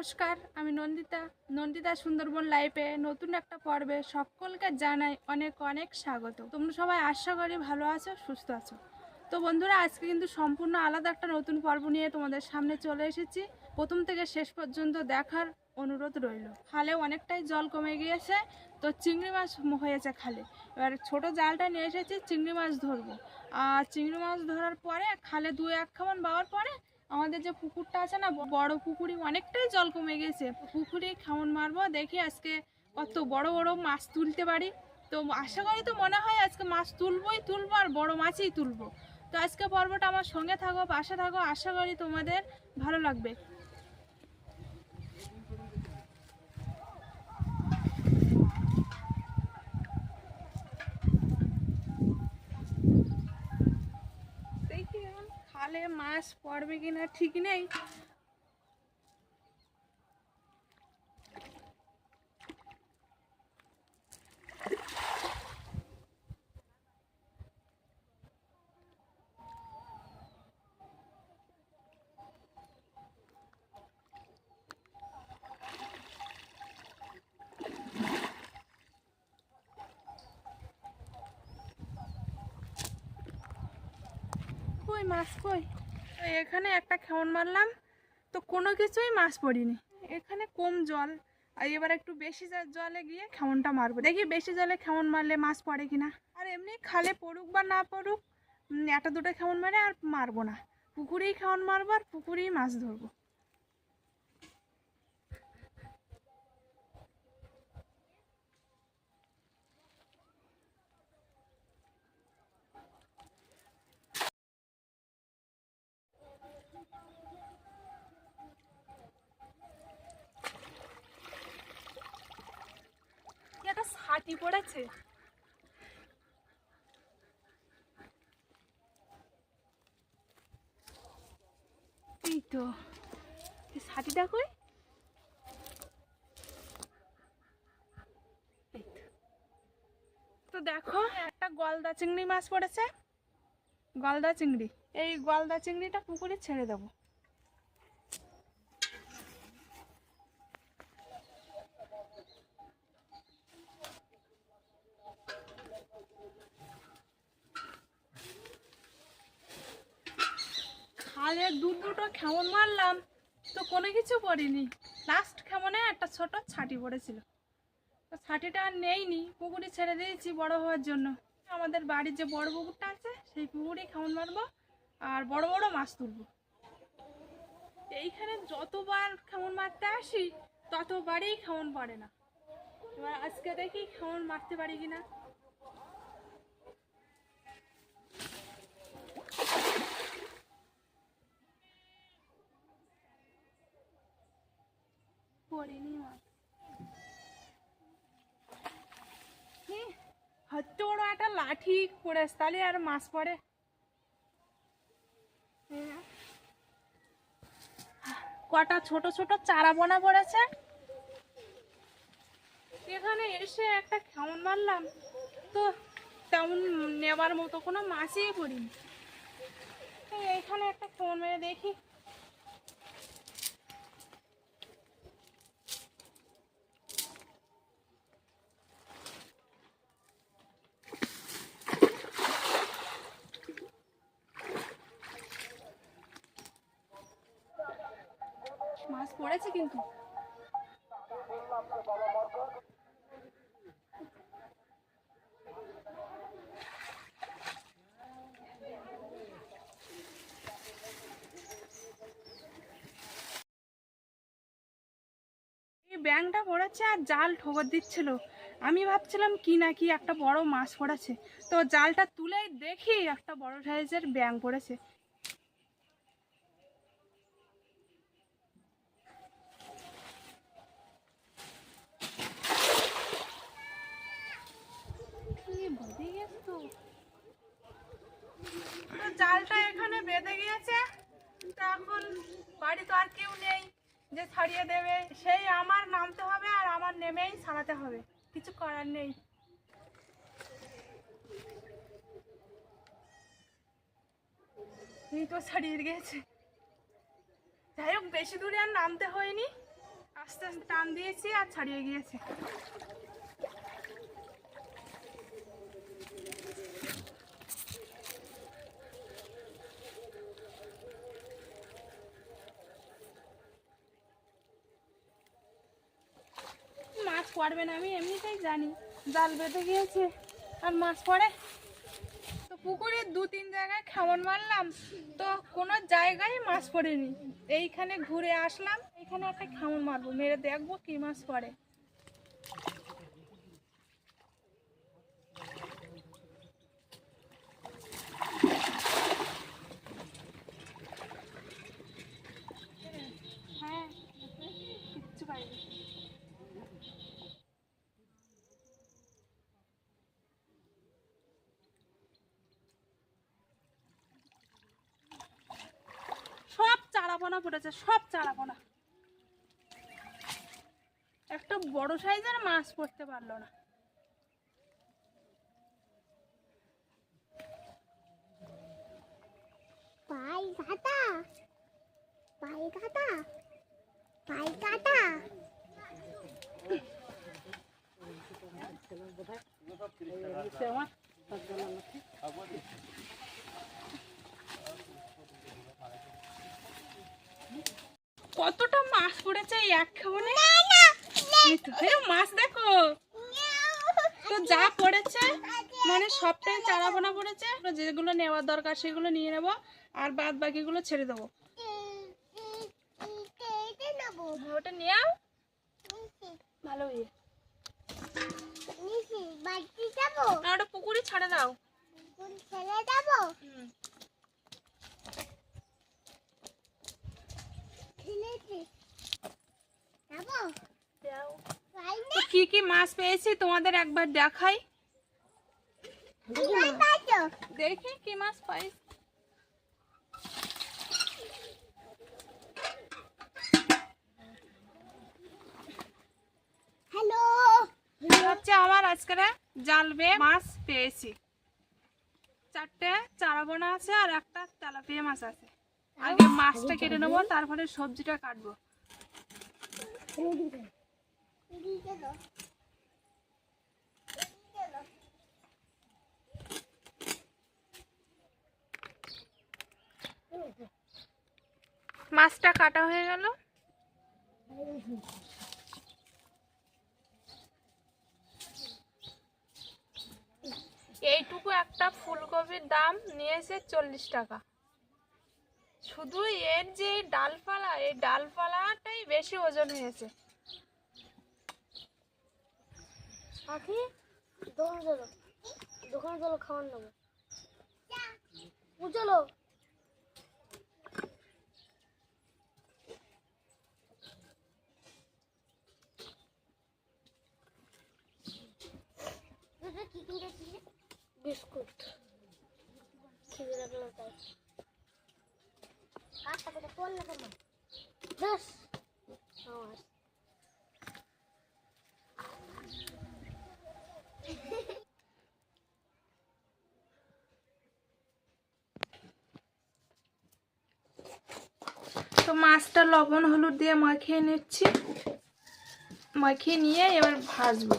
নমস্কার, আমি নন্দিতা। নন্দিতা সুন্দরবন লাইফে নতুন একটা পর্বে সকলকে জানাই অনেক অনেক স্বাগত। তোমরা সবাই আশা করি ভালো আছো, সুস্থ আছো। তো বন্ধুরা, আজকে কিন্তু সম্পূর্ণ আলাদা একটা নতুন পর্ব নিয়ে তোমাদের সামনে চলে এসেছি। প্রথম থেকে শেষ পর্যন্ত দেখার অনুরোধ রইল। খালে অনেকটাই জল কমে গিয়েছে, তো চিংড়ি মাছ হয়েছে খালে। এবার ছোট জালটা নিয়ে এসেছি, চিংড়ি মাছ ধরবো। আর চিংড়ি মাছ ধরার পরে খালে দু এক খামন বাওয়ার পরে আমাদের যে পুকুরটা আছে না বড় পুকুরি অনেকটাই জল কমে গেছে। পুকুরে খামন মারবো, দেখি আজকে কত বড় বড় মাছ তুলতে পারি। তো আশা করি তো মনে হয় আজকে মাছ তুলবোই তুলবো আর বড় মাছই তুলবো। তো আজকে পর্বটা আমার সঙ্গে থাকো, পাশে থাকো, আশা করি তোমাদের ভালো লাগবে দেখি এখন খালে মাছ পড়বে কিনা ঠিক নেই। কই মাছ কই? তো এখানে একটা খেমন মারলাম। তো কোনো কিছুই মাছ পড়িনি। এখানে কম জল। আর এবার একটু বেশি জলে গিয়ে খেমনটা মারবো। দেখি বেশি জলে খেমন মারলে মাছ পড়ে কিনা। আর এমনি খালে পড়ুক বা না পড়ুক একটা দুটো খেমন মারে আর মারবো না। পুকুরেই খেমন মারবো আর পুকুরেই মাছ ধরবো। ছাটি পড়েছে? এই তো ছাটিটা কই। তো দেখো, একটা গলদা চিংড়ি মাছ পড়েছে। গলদা চিংড়ি, এই গলদা চিংড়িটা পুকুরে ছেড়ে দেবো। খালে দু দুটো খেমন মারলাম, তো কোনো কিছু পড়িনি। লাস্ট খেমনে একটা ছোট ছাটি পড়েছিল। তো ছাটিটা আর নেইনি, পুকুরে ছেড়ে দিয়েছি বড় হওয়ার জন্য। আমাদের বাড়ির যে বড় পুকুরটা আছে, সেই পুকুরেই খেমন মারবো আর বড় বড় মাছ তুলবো। এইখানে যতবার খেমন মারতে আসি, ততবারই খেমন পড়ে না। এবার আজকে দেখি খেমন মারতে পারি কিনা। বড় একটা লাঠি পড়েছে তাহলে আর মাছ পড়ে? হ্যাঁ। কটা ছোট ছোট চারা বোনা পড়েছে? এখানে এসে একটা কেমন মারলাম, তো তেমন নেবার মতো কোনো মাছই পড়িনি। এই এইখানে একটা ফোন মেরে দেখি। পড়েছে কিন্তু। ব্যাংটা পড়েছে আর জাল ঠোকর দিচ্ছিল। আমি ভাবছিলাম কি না কি একটা বড় মাছ পড়েছে। তো জালটা তুলেই দেখি একটা বড় সাইজের ব্যাং পড়েছে কি বেঁধে গেছে তো তো জালটা এখানে বেঁধে গিয়েছে তা এখন বাড়ি তো আর কেউ নেই যে ছাড়িয়ে দেবে। সেই আমার নামতে হবে আর আমার নেমেই ছাড়াতে হবে। কিছু করার নেই। তো ছাড়িয়ে গেছে। যাই হোক, বেশি দূরে আর নামতে হয়নি। আস্তে আস্তে টান দিয়েছি আর ছাড়িয়ে গিয়েছে মাছ পড়বে না, আমি এমনিতেই জানি। জাল বেঁধে গিয়েছে, আর মাছ পড়ে। তো পুকুরে দু তিন জায়গায় খেমন মারলাম, তো কোনো জায়গায় মাছ পড়েনি। এইখানে ঘুরে আসলাম এখানে একটা খেমন মারবো, মেরে দেখব কি মাছ পড়ে হ্যাঁ কিচ্ছু পাইনি সব চারাপোনা পড়েছে সব চারাপোনা। একটা বড় সাইজের মাছ পড়তে পারল না। পাই কাটা পাই কাটা পাই কাটা মাছ পড়েছে এই এক তো, এ, মাছ দেখো। তো যা পড়েছে মানে সবটাই চারাপোনা পড়েছে তো যেগুলো নেওয়ার দরকার সেগুলো নিয়ে নেব আর বাদ বাকিগুলো ছেড়ে দেবো। ওটা নিয়েও ভালো ইয়ে ওটা পুকুরে ছাড়ে দাও। কোন ছেলে হুম। খেলেছি যাব দাও। পাই তো কি কি মাছ পেয়েছি তোমাদের একবার দেখাই। দেখি কি মাছ পাই হ্যালো? হচ্ছে আমার আজকে জাল বেয়ে মাছ পেয়েছি। চারটে চারাবোনা আছে আর একটা তেলাপিয়া মাছ আছে। আগে মাছটা কেটে নেব তারপরে সবজিটা কাটবো। মাছটা কাটা হয়ে গেল। এইটুকু একটা ফুলকপির দাম নিয়েছে চল্লিশ টাকা। শুধু এর যে ডালপালা, এই ডালপালাটাই বেশি ওজন হয়েছে পাখি, দোকানে চলো। দোকানে চলো, খাবার নেব। চলো। কি কিনেছি বিস্কুট। খিদে লাগল তাই। কাজটা করে করলে কেন বেশ আমার তো মাছটা লবণ হলুদ দিয়ে মাখিয়ে নিচ্ছি। মাখিয়ে নিয়ে এবার ভাজবো।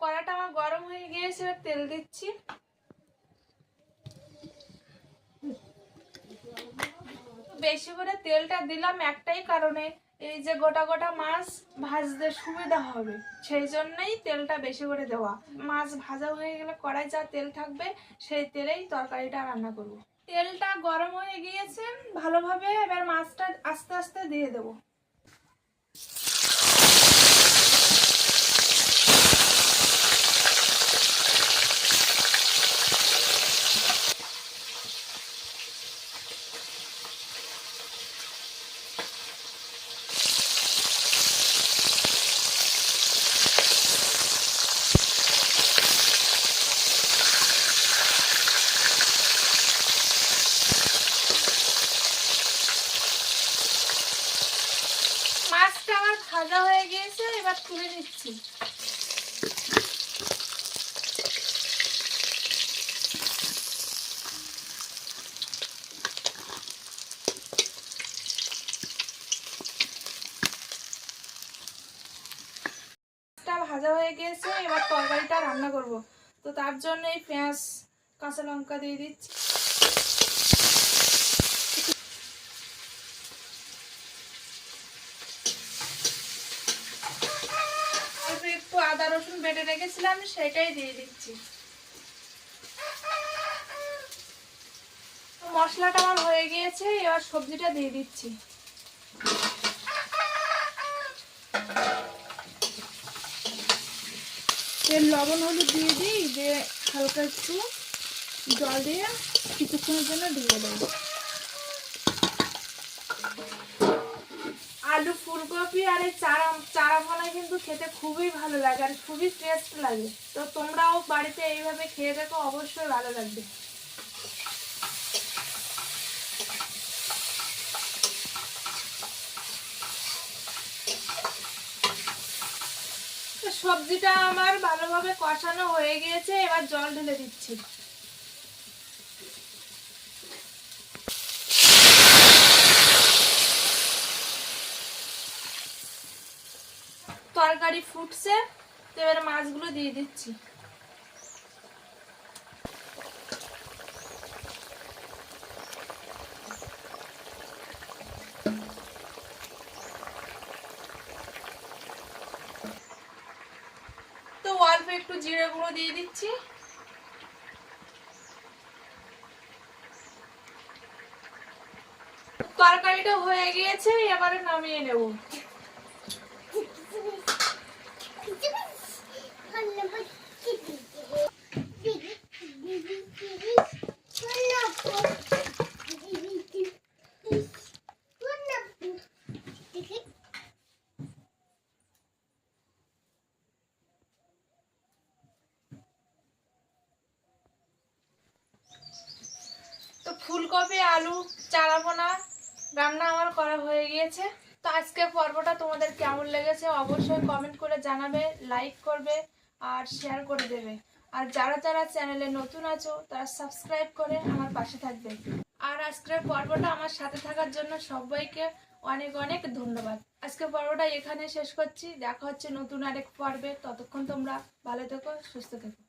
কড়াটা আমার গরম হয়ে গিয়েছে, এবার তেল দিচ্ছি। বেশি করে তেলটা দিলাম একটাই কারণে, এই যে গোটা গোটা মাছ ভাজতে সুবিধা হবে। সেই জন্যই তেলটা বেশি করে দেওয়া। মাছ ভাজা হয়ে গেলে কড়াই যা তেল থাকবে, সেই তেলেই তরকারিটা রান্না করব। তেলটা গরম হয়ে গিয়েছে ভালোভাবে এবার মাছটা আস্তে আস্তে দিয়ে দেবো। মাছটা আমার ভাজা হয়ে গিয়েছে, এবার তুলে নিচ্ছি। ভাজা হয়ে গিয়েছে, এবার তরকারিটা রান্না করব। তো তার জন্য এই পেঁয়াজ, কাঁচা লঙ্কা দিয়ে দিচ্ছি। বেটে রেখেছিলাম সেটাই দিয়ে দিচ্ছি। মশলাটা আমার হয়ে গিয়েছে, এবার সবজিটা দিয়ে দিচ্ছি। লবণ, হলুদ দিয়ে দিই, দিয়ে হালকা একটু জল দিয়ে কিছুক্ষণের জন্য দিয়ে দেবো। আলু ফুলকপি আর এই চারা চারা ফলা কিন্তু খেতে খুবই ভালো লাগে আর খুবই টেস্ট লাগে। তো তোমরাও বাড়িতে এইভাবে খেয়ে দেখো, অবশ্যই ভালো লাগবে। সবজিটা আমার ভালোভাবে কষানো হয়ে গিয়েছে, এবার জল ঢেলে দিচ্ছি। তরকারি ফুটছে, তো এবার মাছগুলো দিয়ে দিচ্ছি। তো একটু জিরে গুঁড়ো দিয়ে দিচ্ছি। তরকারিটা হয়ে গিয়েছে, এবারে নামিয়ে নেব তো ফুলকপি আলু চারাপোনা রান্না আমার করা হয়ে গিয়েছে। তো আজকের পর্বটা তোমাদের কেমন লেগেছে অবশ্যই কমেন্ট করে জানাবে লাইক করবে আর শেয়ার করে দেবে। আর যারা যারা চ্যানেলে নতুন আছো, তারা সাবস্ক্রাইব করে আমার পাশে থাকবে। আর আজকের পর্বটা আমার সাথে থাকার জন্য সবাইকে অনেক অনেক ধন্যবাদ। আজকের পর্বটা এখানে শেষ করছি। দেখা হচ্ছে নতুন আরেক পর্বে। ততক্ষণ তোমরা ভালো থেকো, সুস্থ থেকো।